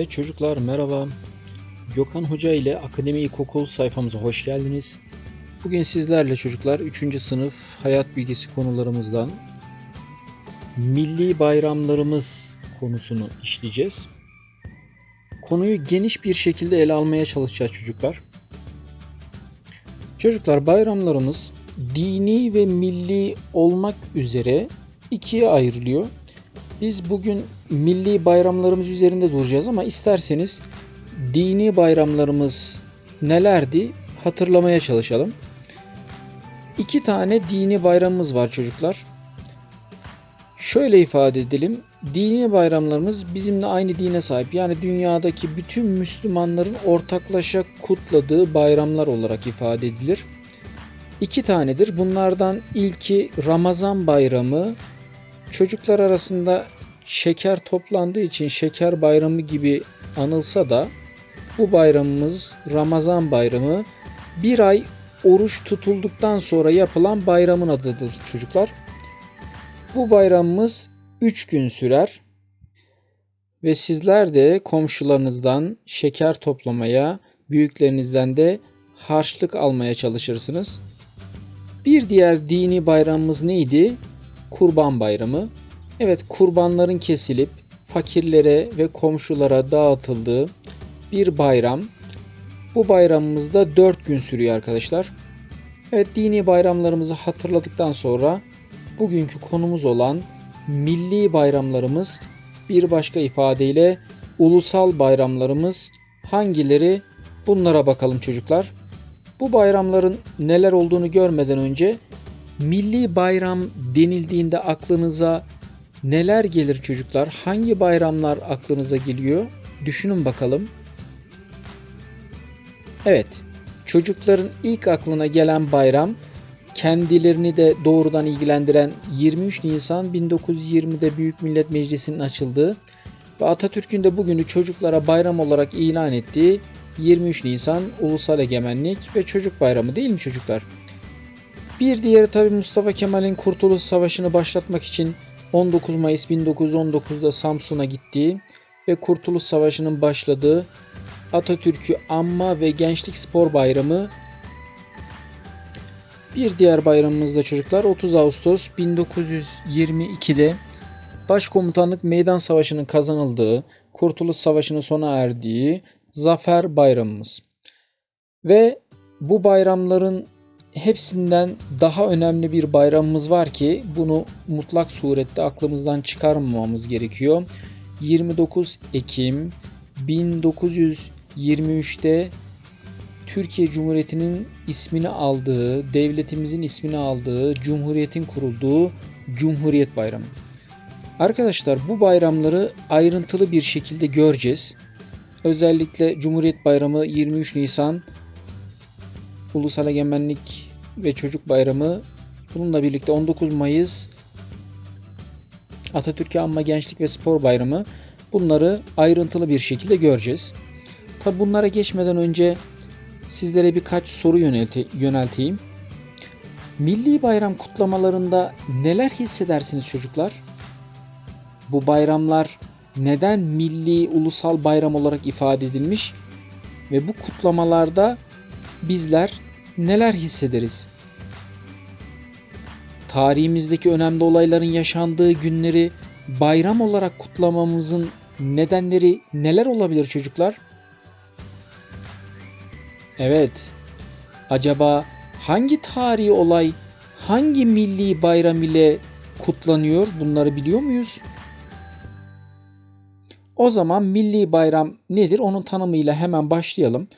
Evet çocuklar merhaba. Gökhan Hoca ile Akademi İlkokul sayfamıza hoş geldiniz. Bugün sizlerle çocuklar 3. sınıf hayat bilgisi konularımızdan milli bayramlarımız konusunu işleyeceğiz. Konuyu geniş bir şekilde ele almaya çalışacağız çocuklar. Çocuklar bayramlarımız dini ve milli olmak üzere ikiye ayrılıyor. Biz bugün milli bayramlarımız üzerinde duracağız ama isterseniz dini bayramlarımız nelerdi hatırlamaya çalışalım. İki tane dini bayramımız var çocuklar. Şöyle ifade edelim. Dini bayramlarımız bizimle aynı dine sahip. Yani dünyadaki bütün Müslümanların ortaklaşa kutladığı bayramlar olarak ifade edilir. İki tanedir. Bunlardan ilki Ramazan bayramı. Çocuklar arasında şeker toplandığı için şeker bayramı gibi anılsa da bu bayramımız Ramazan bayramı bir ay oruç tutulduktan sonra yapılan bayramın adıdır çocuklar. Bu bayramımız 3 gün sürer ve sizler de komşularınızdan şeker toplamaya, büyüklerinizden de harçlık almaya çalışırsınız. Bir diğer dini bayramımız neydi? Kurban Bayramı. Evet kurbanların kesilip fakirlere ve komşulara dağıtıldığı bir bayram. Bu bayramımız da 4 gün sürüyor arkadaşlar. Evet dini bayramlarımızı hatırladıktan sonra bugünkü konumuz olan milli bayramlarımız bir başka ifadeyle ulusal bayramlarımız hangileri bunlara bakalım çocuklar. Bu bayramların neler olduğunu görmeden önce milli bayram denildiğinde aklınıza neler gelir çocuklar? Hangi bayramlar aklınıza geliyor? Düşünün bakalım. Evet, çocukların ilk aklına gelen bayram kendilerini de doğrudan ilgilendiren 23 Nisan 1920'de Büyük Millet Meclisi'nin açıldığı ve Atatürk'ün de bugünü çocuklara bayram olarak ilan ettiği 23 Nisan Ulusal Egemenlik ve Çocuk Bayramı değil mi çocuklar? Bir diğeri tabi Mustafa Kemal'in Kurtuluş Savaşı'nı başlatmak için 19 Mayıs 1919'da Samsun'a gittiği ve Kurtuluş Savaşı'nın başladığı Atatürk'ü Anma ve Gençlik Spor Bayramı bir diğer bayramımız da çocuklar 30 Ağustos 1922'de Başkomutanlık Meydan Savaşı'nın kazanıldığı, Kurtuluş Savaşı'nın sona erdiği Zafer Bayramımız. Ve bu bayramların hepsinden daha önemli bir bayramımız var ki bunu mutlak surette aklımızdan çıkarmamamız gerekiyor. 29 Ekim 1923'te Türkiye Cumhuriyeti'nin ismini aldığı, devletimizin ismini aldığı, cumhuriyetin kurulduğu Cumhuriyet Bayramı. Arkadaşlar bu bayramları ayrıntılı bir şekilde göreceğiz. Özellikle Cumhuriyet Bayramı 23 Nisan Ulusal Egemenlik ve Çocuk Bayramı bununla birlikte 19 Mayıs Atatürk'ü Anma Gençlik ve Spor Bayramı bunları ayrıntılı bir şekilde göreceğiz. Tabi bunlara geçmeden önce sizlere birkaç soru yönelte, yönelteyim. Milli bayram kutlamalarında neler hissedersiniz çocuklar? Bu bayramlar neden milli ulusal bayram olarak ifade edilmiş ve bu kutlamalarda bizler neler hissederiz? Tarihimizdeki önemli olayların yaşandığı günleri bayram olarak kutlamamızın nedenleri neler olabilir çocuklar? Evet. Acaba hangi tarihi olay hangi milli bayram ile kutlanıyor? Bunları biliyor muyuz? O zaman milli bayram nedir? Onun tanımıyla hemen başlayalım.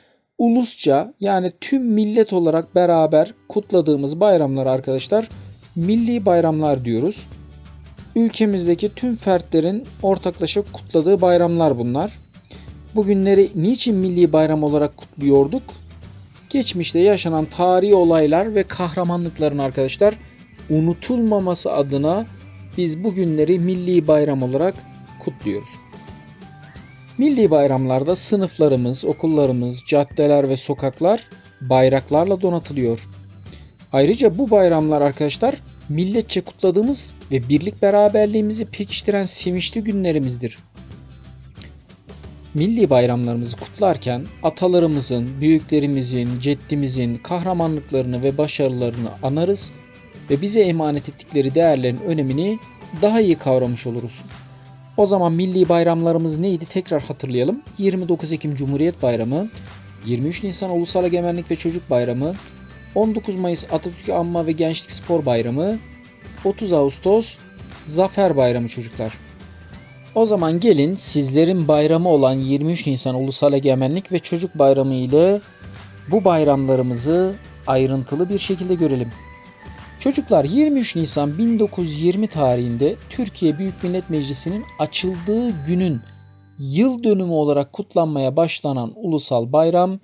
Ulusça yani tüm millet olarak beraber kutladığımız bayramlar arkadaşlar milli bayramlar diyoruz. Ülkemizdeki tüm fertlerin ortaklaşa kutladığı bayramlar bunlar. Bugünleri niçin milli bayram olarak kutluyorduk? Geçmişte yaşanan tarihi olaylar ve kahramanlıkların arkadaşlar unutulmaması adına biz bugünleri milli bayram olarak kutluyoruz. Milli bayramlarda sınıflarımız, okullarımız, caddeler ve sokaklar bayraklarla donatılıyor. Ayrıca bu bayramlar arkadaşlar milletçe kutladığımız ve birlik beraberliğimizi pekiştiren sevinçli günlerimizdir. milli bayramlarımızı kutlarken atalarımızın, büyüklerimizin, ceddimizin kahramanlıklarını ve başarılarını anarız ve bize emanet ettikleri değerlerin önemini daha iyi kavramış oluruz. O zaman milli bayramlarımız neydi tekrar hatırlayalım. 29 Ekim Cumhuriyet Bayramı, 23 Nisan Ulusal Egemenlik ve Çocuk Bayramı, 19 Mayıs Atatürk Anma ve Gençlik Spor Bayramı, 30 Ağustos Zafer Bayramı çocuklar. O zaman gelin sizlerin bayramı olan 23 Nisan Ulusal Egemenlik ve Çocuk Bayramı ile bu bayramlarımızı ayrıntılı bir şekilde görelim. Çocuklar 23 Nisan 1920 tarihinde Türkiye Büyük Millet Meclisi'nin açıldığı günün yıl dönümü olarak kutlanmaya başlanan ulusal bayram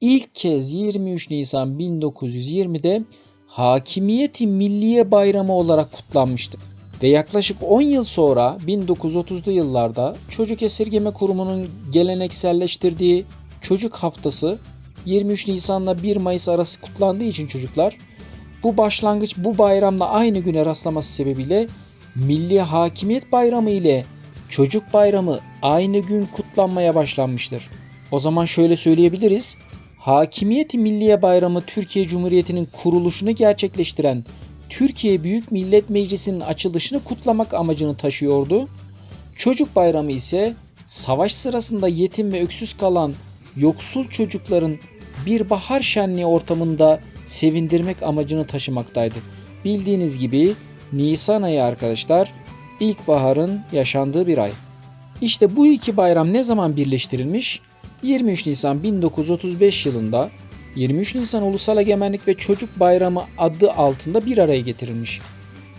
ilk kez 23 Nisan 1920'de Hakimiyeti Milliye Bayramı olarak kutlanmıştı. Ve yaklaşık 10 yıl sonra 1930'lu yıllarda Çocuk Esirgeme Kurumu'nun gelenekselleştirdiği Çocuk Haftası 23 Nisan'la 1 Mayıs arası kutlandığı için çocuklar bu başlangıç bu bayramla aynı güne rastlaması sebebiyle Milli Hakimiyet Bayramı ile Çocuk Bayramı aynı gün kutlanmaya başlanmıştır. O zaman şöyle söyleyebiliriz. Hakimiyeti Milliye Bayramı Türkiye Cumhuriyeti'nin kuruluşunu gerçekleştiren Türkiye Büyük Millet Meclisi'nin açılışını kutlamak amacını taşıyordu. Çocuk Bayramı ise savaş sırasında yetim ve öksüz kalan yoksul çocukların bir bahar şenliği ortamında sevindirmek amacını taşımaktaydı. Bildiğiniz gibi Nisan ayı arkadaşlar ilkbaharın yaşandığı bir ay. İşte bu iki bayram ne zaman birleştirilmiş? 23 Nisan 1935 yılında 23 Nisan Ulusal Egemenlik ve Çocuk Bayramı adı altında bir araya getirilmiş.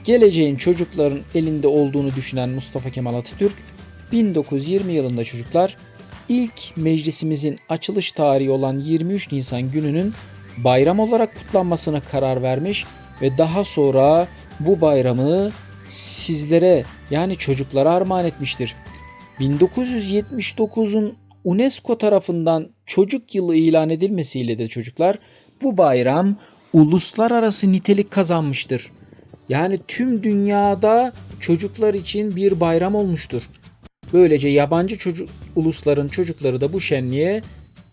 Geleceğin çocukların elinde olduğunu düşünen Mustafa Kemal Atatürk 1920 yılında çocuklar ilk meclisimizin açılış tarihi olan 23 Nisan gününün bayram olarak kutlanmasına karar vermiş ve daha sonra bu bayramı sizlere yani çocuklara armağan etmiştir. 1979'un UNESCO tarafından çocuk yılı ilan edilmesiyle de çocuklar bu bayram uluslararası nitelik kazanmıştır. Yani tüm dünyada çocuklar için bir bayram olmuştur. Böylece yabancı çocuk ulusların çocukları da bu şenliğe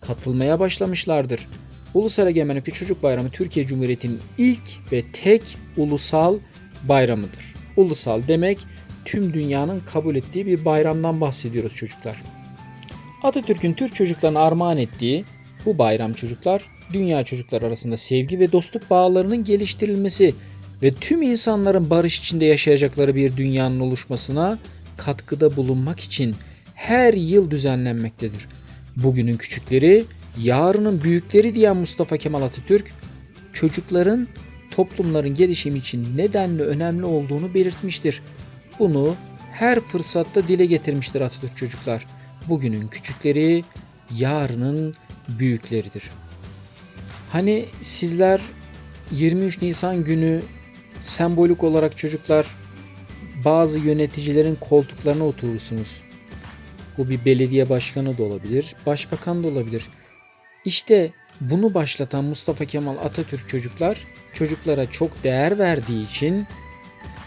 katılmaya başlamışlardır. Ulusal Egemenlik Çocuk Bayramı Türkiye Cumhuriyeti'nin ilk ve tek ulusal bayramıdır. Ulusal demek tüm dünyanın kabul ettiği bir bayramdan bahsediyoruz çocuklar. Atatürk'ün Türk çocuklarına armağan ettiği bu bayram çocuklar dünya çocuklar arasında sevgi ve dostluk bağlarının geliştirilmesi ve tüm insanların barış içinde yaşayacakları bir dünyanın oluşmasına katkıda bulunmak için her yıl düzenlenmektedir. Bugünün küçükleri, yarının büyükleri diyen Mustafa Kemal Atatürk, çocukların toplumların gelişimi için nedenli önemli olduğunu belirtmiştir. Bunu her fırsatta dile getirmiştir Atatürk çocuklar. Bugünün küçükleri, yarının büyükleridir. Hani sizler 23 Nisan günü sembolik olarak çocuklar bazı yöneticilerin koltuklarına oturursunuz. Bu bir belediye başkanı da olabilir, başbakan da olabilir. İşte bunu başlatan Mustafa Kemal Atatürk çocuklar çocuklara çok değer verdiği için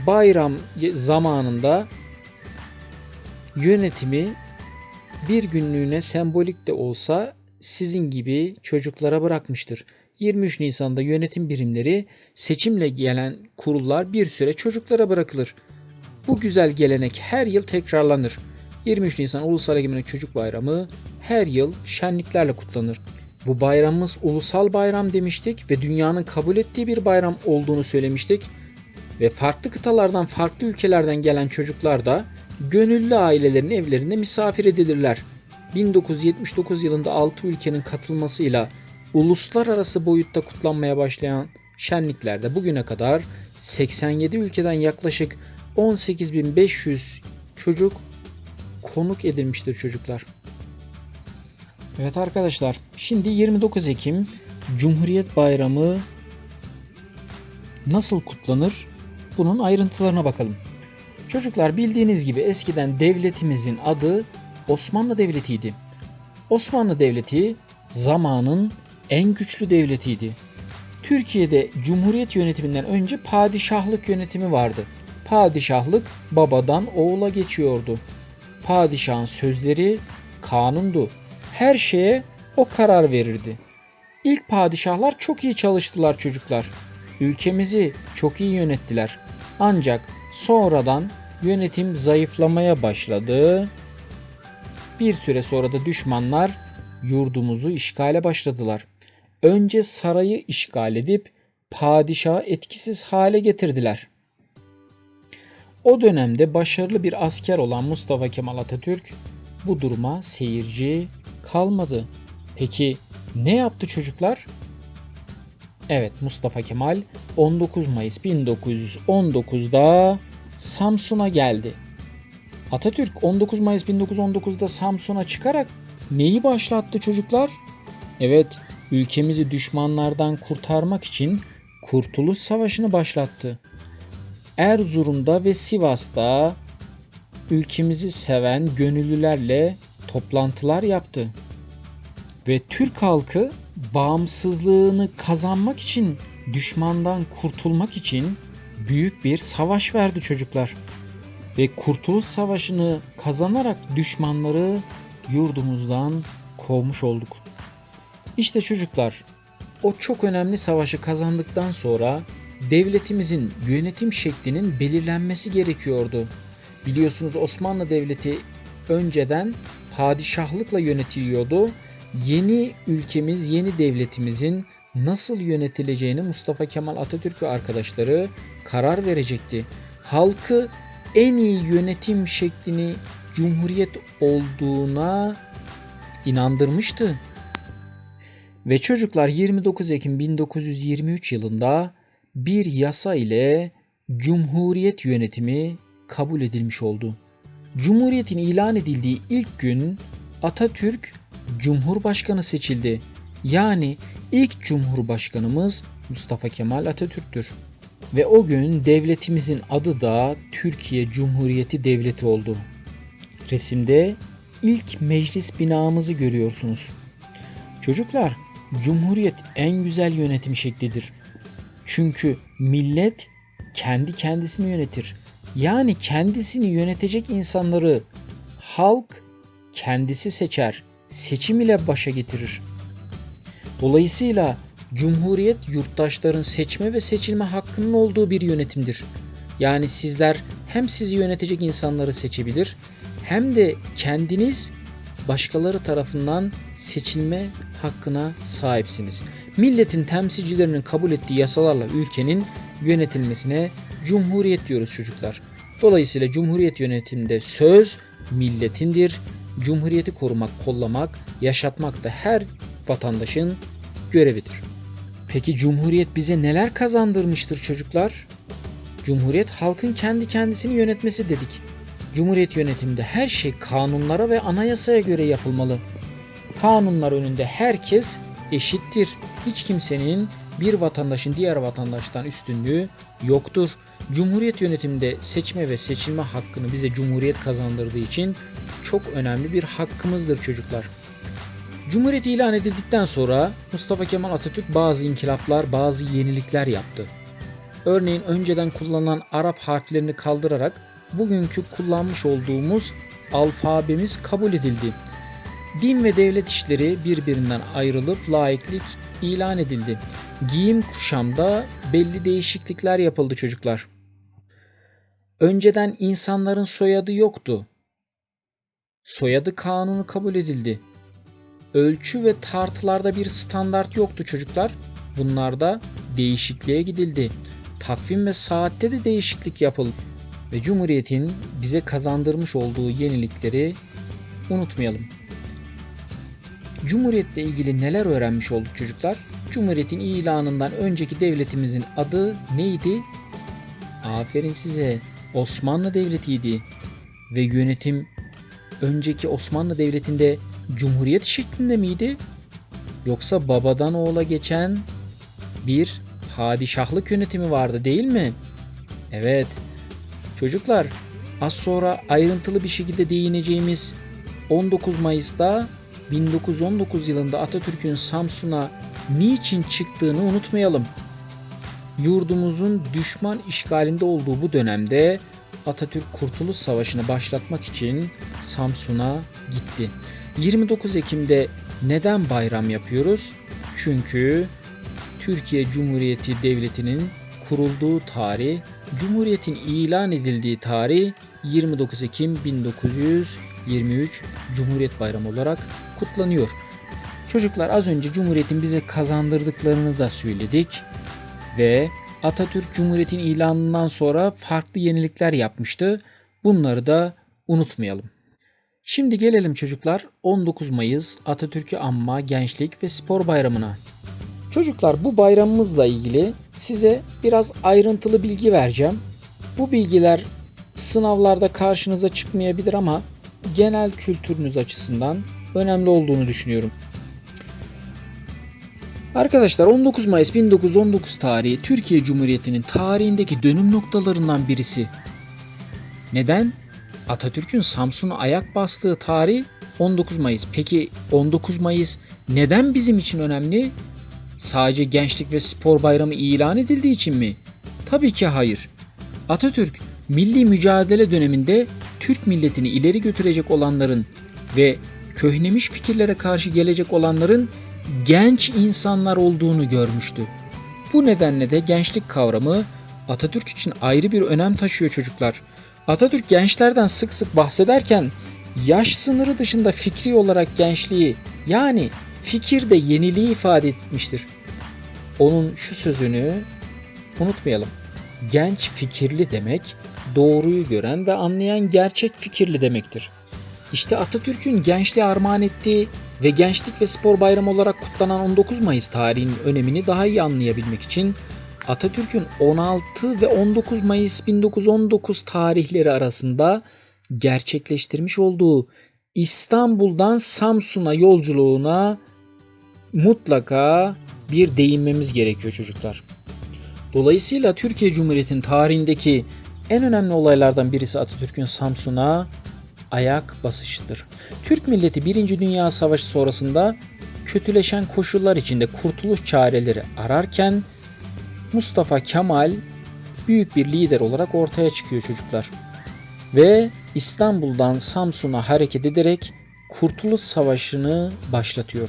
bayram zamanında yönetimi bir günlüğüne sembolik de olsa sizin gibi çocuklara bırakmıştır. 23 Nisan'da yönetim birimleri seçimle gelen kurullar bir süre çocuklara bırakılır. Bu güzel gelenek her yıl tekrarlanır. 23 Nisan Ulusal Egemenlik Çocuk Bayramı her yıl şenliklerle kutlanır. Bu bayramımız ulusal bayram demiştik ve dünyanın kabul ettiği bir bayram olduğunu söylemiştik. Ve farklı kıtalardan, farklı ülkelerden gelen çocuklar da gönüllü ailelerin evlerinde misafir edilirler. 1979 yılında 6 ülkenin katılmasıyla uluslararası boyutta kutlanmaya başlayan şenliklerde bugüne kadar 87 ülkeden yaklaşık 18.500 çocuk konuk edilmiştir çocuklar. Evet arkadaşlar şimdi 29 Ekim Cumhuriyet Bayramı nasıl kutlanır? Bunun ayrıntılarına bakalım. Çocuklar bildiğiniz gibi eskiden devletimizin adı Osmanlı Devleti'ydi. Osmanlı Devleti zamanın en güçlü devletiydi. Türkiye'de cumhuriyet yönetiminden önce padişahlık yönetimi vardı. Padişahlık babadan oğula geçiyordu. Padişahın sözleri kanundu. Her şeye o karar verirdi. İlk padişahlar çok iyi çalıştılar çocuklar. Ülkemizi çok iyi yönettiler. Ancak sonradan yönetim zayıflamaya başladı. Bir süre sonra da düşmanlar yurdumuzu işgale başladılar. Önce sarayı işgal edip padişahı etkisiz hale getirdiler. O dönemde başarılı bir asker olan Mustafa Kemal Atatürk bu duruma seyirci kalmadı. Peki ne yaptı çocuklar? Evet Mustafa Kemal 19 Mayıs 1919'da Samsun'a geldi. Atatürk 19 Mayıs 1919'da Samsun'a çıkarak neyi başlattı çocuklar? Evet, ülkemizi düşmanlardan kurtarmak için Kurtuluş Savaşı'nı başlattı. Erzurum'da ve Sivas'ta ülkemizi seven gönüllülerle toplantılar yaptı. Ve Türk halkı bağımsızlığını kazanmak için, düşmandan kurtulmak için büyük bir savaş verdi çocuklar. Ve Kurtuluş Savaşı'nı kazanarak düşmanları yurdumuzdan kovmuş olduk. İşte çocuklar, o çok önemli savaşı kazandıktan sonra devletimizin yönetim şeklinin belirlenmesi gerekiyordu. Biliyorsunuz Osmanlı Devleti önceden padişahlıkla yönetiliyordu. Yeni ülkemiz, yeni devletimizin nasıl yönetileceğini Mustafa Kemal Atatürk ve arkadaşları karar verecekti. Halkı en iyi yönetim şeklini cumhuriyet olduğuna inandırmıştı. Ve çocuklar 29 Ekim 1923 yılında bir yasa ile cumhuriyet yönetimi kabul edilmiş oldu. Cumhuriyetin ilan edildiği ilk gün Atatürk Cumhurbaşkanı seçildi. Yani ilk Cumhurbaşkanımız Mustafa Kemal Atatürk'tür. Ve o gün devletimizin adı da Türkiye Cumhuriyeti Devleti oldu. Resimde ilk meclis binamızı görüyorsunuz. Çocuklar, Cumhuriyet en güzel yönetim şeklidir. Çünkü millet kendi kendisini yönetir. Yani kendisini yönetecek insanları halk kendisi seçer. Seçim ile başa getirir. Dolayısıyla Cumhuriyet yurttaşların seçme ve seçilme hakkının olduğu bir yönetimdir. Yani sizler hem sizi yönetecek insanları seçebilir hem de kendiniz başkaları tarafından seçilme hakkına sahipsiniz. Milletin temsilcilerinin kabul ettiği yasalarla ülkenin yönetilmesine cumhuriyet diyoruz çocuklar. Dolayısıyla cumhuriyet yönetiminde söz milletindir. Cumhuriyeti korumak, kollamak, yaşatmak da her vatandaşın görevidir. Peki cumhuriyet bize neler kazandırmıştır çocuklar? Cumhuriyet halkın kendi kendisini yönetmesi dedik. Cumhuriyet yönetiminde her şey kanunlara ve anayasaya göre yapılmalı. Kanunlar önünde herkes eşittir. Hiç kimsenin bir vatandaşın diğer vatandaştan üstünlüğü yoktur. Cumhuriyet yönetiminde seçme ve seçilme hakkını bize Cumhuriyet kazandırdığı için çok önemli bir hakkımızdır çocuklar. Cumhuriyet ilan edildikten sonra Mustafa Kemal Atatürk bazı inkılaplar, bazı yenilikler yaptı. Örneğin önceden kullanılan Arap harflerini kaldırarak bugünkü kullanmış olduğumuz alfabemiz kabul edildi. Din ve devlet işleri birbirinden ayrılıp laiklik ilan edildi. Giyim kuşamda belli değişiklikler yapıldı çocuklar. Önceden insanların soyadı yoktu. Soyadı kanunu kabul edildi. Ölçü ve tartılarda bir standart yoktu çocuklar. Bunlarda değişikliğe gidildi. Takvim ve saatte de değişiklik yapıldı. Ve Cumhuriyet'in bize kazandırmış olduğu yenilikleri unutmayalım. Cumhuriyetle ilgili neler öğrenmiş olduk çocuklar? Cumhuriyetin ilanından önceki devletimizin adı neydi? Aferin size. Osmanlı Devleti'ydi. Ve yönetim önceki Osmanlı Devleti'nde cumhuriyet şeklinde miydi? Yoksa babadan oğula geçen bir padişahlık yönetimi vardı değil mi? Evet. Çocuklar az sonra ayrıntılı bir şekilde değineceğimiz 19 Mayıs'ta 1919 yılında Atatürk'ün Samsun'a niçin çıktığını unutmayalım. Yurdumuzun düşman işgalinde olduğu bu dönemde Atatürk Kurtuluş Savaşı'nı başlatmak için Samsun'a gitti. 29 Ekim'de neden bayram yapıyoruz? Çünkü Türkiye Cumhuriyeti Devleti'nin kurulduğu tarih, Cumhuriyet'in ilan edildiği tarih 29 Ekim 1923 Cumhuriyet Bayramı olarak kutlanıyor. Çocuklar az önce Cumhuriyet'in bize kazandırdıklarını da söyledik ve Atatürk Cumhuriyet'in ilanından sonra farklı yenilikler yapmıştı. Bunları da unutmayalım. Şimdi gelelim çocuklar 19 Mayıs Atatürk'ü anma Gençlik ve Spor Bayramı'na. Çocuklar bu bayramımızla ilgili size biraz ayrıntılı bilgi vereceğim. Bu bilgiler sınavlarda karşınıza çıkmayabilir ama genel kültürünüz açısından önemli olduğunu düşünüyorum. Arkadaşlar 19 Mayıs 1919 tarihi Türkiye Cumhuriyeti'nin tarihindeki dönüm noktalarından birisi. Neden? Atatürk'ün Samsun'a ayak bastığı tarih 19 Mayıs. Peki 19 Mayıs neden bizim için önemli? Sadece Gençlik ve Spor Bayramı ilan edildiği için mi? Tabii ki hayır. Atatürk milli mücadele döneminde Türk milletini ileri götürecek olanların ve köhnemiş fikirlere karşı gelecek olanların genç insanlar olduğunu görmüştü. Bu nedenle de gençlik kavramı Atatürk için ayrı bir önem taşıyor çocuklar. Atatürk gençlerden sık sık bahsederken yaş sınırı dışında fikri olarak gençliği yani fikirde yeniliği ifade etmiştir. Onun şu sözünü unutmayalım. Genç fikirli demek doğruyu gören ve anlayan gerçek fikirli demektir. İşte Atatürk'ün gençliğe armağan ettiği ve Gençlik ve Spor Bayramı olarak kutlanan 19 Mayıs tarihinin önemini daha iyi anlayabilmek için Atatürk'ün 16 ve 19 Mayıs 1919 tarihleri arasında gerçekleştirmiş olduğu İstanbul'dan Samsun'a yolculuğuna mutlaka bir değinmemiz gerekiyor çocuklar. Dolayısıyla Türkiye Cumhuriyeti'nin tarihindeki en önemli olaylardan birisi Atatürk'ün Samsun'a ayak basışıdır. Türk milleti 1. Dünya Savaşı sonrasında kötüleşen koşullar içinde kurtuluş çareleri ararken Mustafa Kemal büyük bir lider olarak ortaya çıkıyor çocuklar. Ve İstanbul'dan Samsun'a hareket ederek Kurtuluş Savaşı'nı başlatıyor.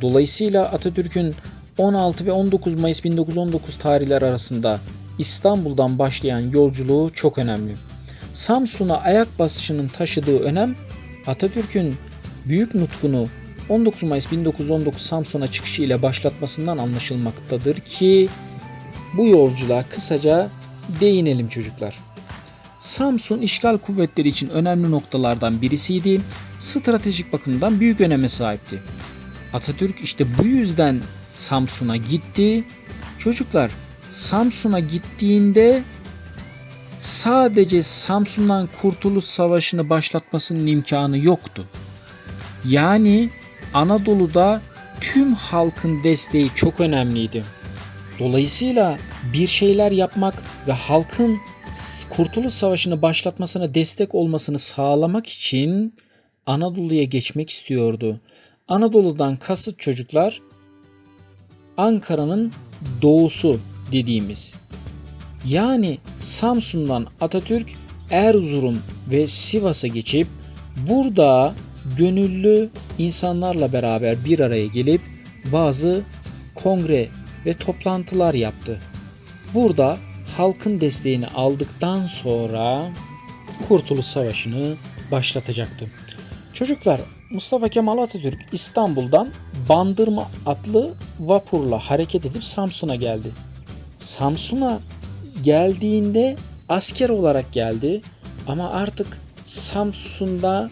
Dolayısıyla Atatürk'ün 16 ve 19 Mayıs 1919 tarihler arasında İstanbul'dan başlayan yolculuğu çok önemli. Samsun'a ayak basışının taşıdığı önem Atatürk'ün büyük nutkunu 19 Mayıs 1919 Samsun'a çıkışı ile başlatmasından anlaşılmaktadır ki bu yolculuğa kısaca değinelim çocuklar. Samsun işgal kuvvetleri için önemli noktalardan birisiydi. Stratejik bakımdan büyük öneme sahipti. Atatürk işte bu yüzden Samsun'a gitti. Çocuklar Samsun'a gittiğinde sadece Samsun'dan Kurtuluş Savaşı'nı başlatmasının imkanı yoktu. Yani Anadolu'da tüm halkın desteği çok önemliydi. Dolayısıyla bir şeyler yapmak ve halkın Kurtuluş Savaşı'nı başlatmasına destek olmasını sağlamak için Anadolu'ya geçmek istiyordu. Anadolu'dan kasıt çocuklar Ankara'nın doğusu dediğimiz. Yani Samsun'dan Atatürk Erzurum ve Sivas'a geçip burada gönüllü insanlarla beraber bir araya gelip bazı kongre ve toplantılar yaptı. Burada halkın desteğini aldıktan sonra Kurtuluş Savaşı'nı başlatacaktı. Çocuklar Mustafa Kemal Atatürk İstanbul'dan Bandırma adlı vapurla hareket edip Samsun'a geldi. Samsun'a geldiğinde asker olarak geldi ama artık Samsun'da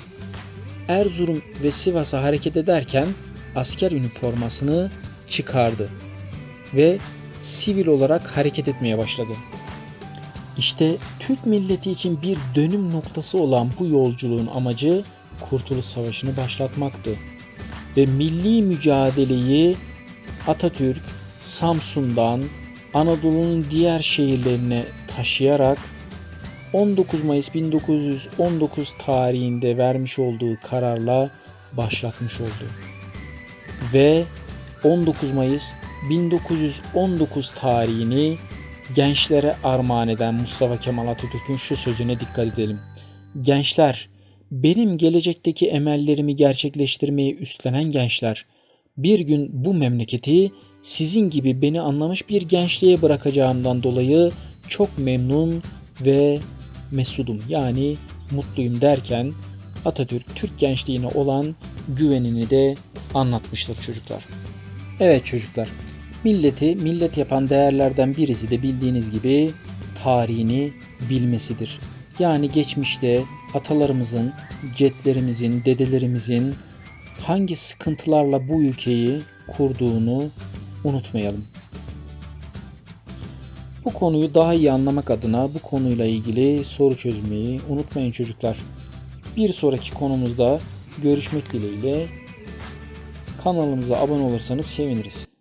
Erzurum ve Sivas'a hareket ederken asker üniformasını çıkardı ve sivil olarak hareket etmeye başladı. İşte Türk milleti için bir dönüm noktası olan bu yolculuğun amacı Kurtuluş Savaşı'nı başlatmaktı. Ve milli mücadeleyi Atatürk Samsun'dan Anadolu'nun diğer şehirlerine taşıyarak 19 Mayıs 1919 tarihinde vermiş olduğu kararla başlatmış oldu. Ve 19 Mayıs 1919 tarihini gençlere armağan eden Mustafa Kemal Atatürk'ün şu sözüne dikkat edelim. Gençler benim gelecekteki emellerimi gerçekleştirmeyi üstlenen gençler, bir gün bu memleketi sizin gibi beni anlamış bir gençliğe bırakacağımdan dolayı çok memnun ve mesudum yani mutluyum derken Atatürk Türk gençliğine olan güvenini de anlatmıştır çocuklar. Evet çocuklar, milleti millet yapan değerlerden birisi de bildiğiniz gibi tarihini bilmesidir. Yani geçmişte atalarımızın, cetlerimizin, dedelerimizin hangi sıkıntılarla bu ülkeyi kurduğunu unutmayalım. Bu konuyu daha iyi anlamak adına bu konuyla ilgili soru çözmeyi unutmayın çocuklar. Bir sonraki konumuzda görüşmek dileğiyle kanalımıza abone olursanız seviniriz.